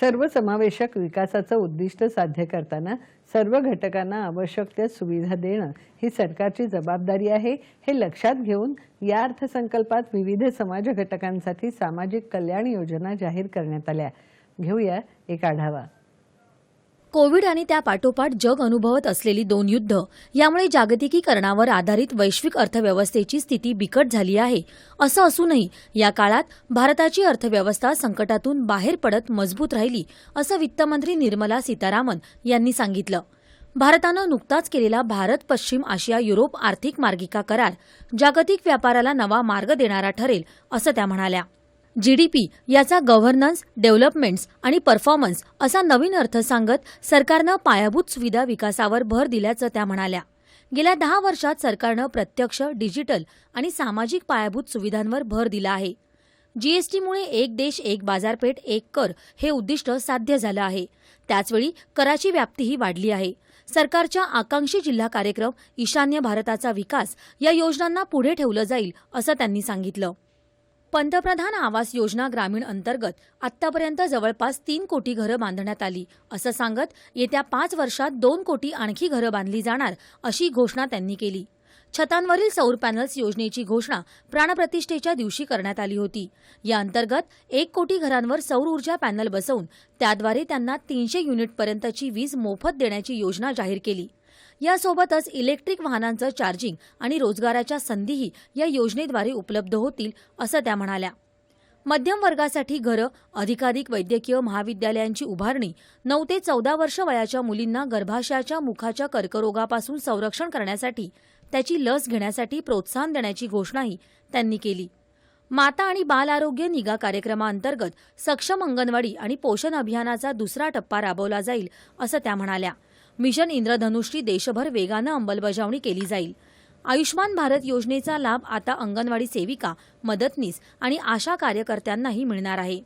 सर्वसमावेशक विकासाचं उद्दिष्ट साध्य करताना सर्व घटकांना आवश्यक त्या सुविधा देणं ही सरकारची जबाबदारी आहे. हे लक्षात घेऊन या अर्थसंकल्पात विविध समाज घटकांसाठी सामाजिक कल्याण योजना जाहीर करण्यात आल्या. घेऊया एक आढावा. कोविड आणि त्या पाठोपाठ जग अनुभवत असलेली दोन युद्ध यामुळे जागतिकीकरणावर आधारित वैश्विक अर्थव्यवस्थेची स्थिती बिकट झाली आहे. असं असूनही या काळात भारताची अर्थव्यवस्था संकटातून बाहेर पडत मजबूत राहिली असं वित्तमंत्री निर्मला सीतारामन यांनी सांगितलं. भारतानं नुकताच केलेला भारत पश्चिम आशिया युरोप आर्थिक मार्गिका करार जागतिक व्यापाराला नवा मार्ग देणारा ठरेल असं त्या म्हणाल्या. जीडीपी याचा गव्हर्नन्स डेव्हलपमेंट्स आणि परफॉर्मन्स असा नवीन अर्थ सांगत सरकारनं पायाभूत सुविधा विकासावर भर दिल्याचं त्या म्हणाल्या. गेल्या दहा वर्षात सरकारनं प्रत्यक्ष डिजिटल आणि सामाजिक पायाभूत सुविधांवर भर दिला आहे. जीएसटीमुळे एक देश एक बाजारपेठ एक कर हे उद्दिष्ट साध्य झालं आहे. त्याचवेळी कराची व्याप्तीही वाढली आहे. सरकारच्या आकांक्षी जिल्हा कार्यक्रम ईशान्य भारताचा विकास या योजनांना पुढे ठेवलं जाईल असं त्यांनी सांगितलं. पंतप्रधान आवास योजना ग्रामीण अंतर्गत आत्तापर्यंत जवळपास तीन कोटी घरं बांधण्यात आली. असं सांगत येत्या पाच वर्षात दोन कोटी आणखी घरं बांधली जाणार अशी घोषणा त्यांनी केली. छतांवरील सौर पॅनल्स योजनेची घोषणा प्राणप्रतिष्ठेच्या दिवशी करण्यात आली होती. या अंतर्गत एक कोटी घरांवर सौर ऊर्जा पॅनल बसवून त्याद्वारे त्यांना तीनशे युनिटपर्यंतची वीज मोफत देण्याची योजना जाहीर केली. यासोबतच इलेक्ट्रिक वाहनांचं चार्जिंग आणि रोजगाराच्या संधीही या योजनेद्वारे उपलब्ध होतील असं त्या म्हणाल्या. मध्यम वर्गासाठी घरं अधिकाधिक वैद्यकीय महाविद्यालयांची उभारणी नऊ ते चौदा वर्ष वयाच्या मुलींना गर्भाशयाच्या मुखाच्या कर्करोगापासून संरक्षण करण्यासाठी त्याची लस घेण्यासाठी प्रोत्साहन देण्याची घोषणाही त्यांनी केली. माता आणि बाल आरोग्य निगा कार्यक्रमाअंतर्गत सक्षम अंगणवाडी आणि पोषण अभियानाचा दुसरा टप्पा राबवला जाईल असं त्या म्हणाल्या. मिशन इंद्रधनुषची देशभर वेगानं अंमलबजावणी केली जाईल. आयुष्मान भारत योजनेचा लाभ आता अंगणवाडी सेविका मदतनीस आणि आशा कार्यकर्त्यांनाही मिळणार आहे.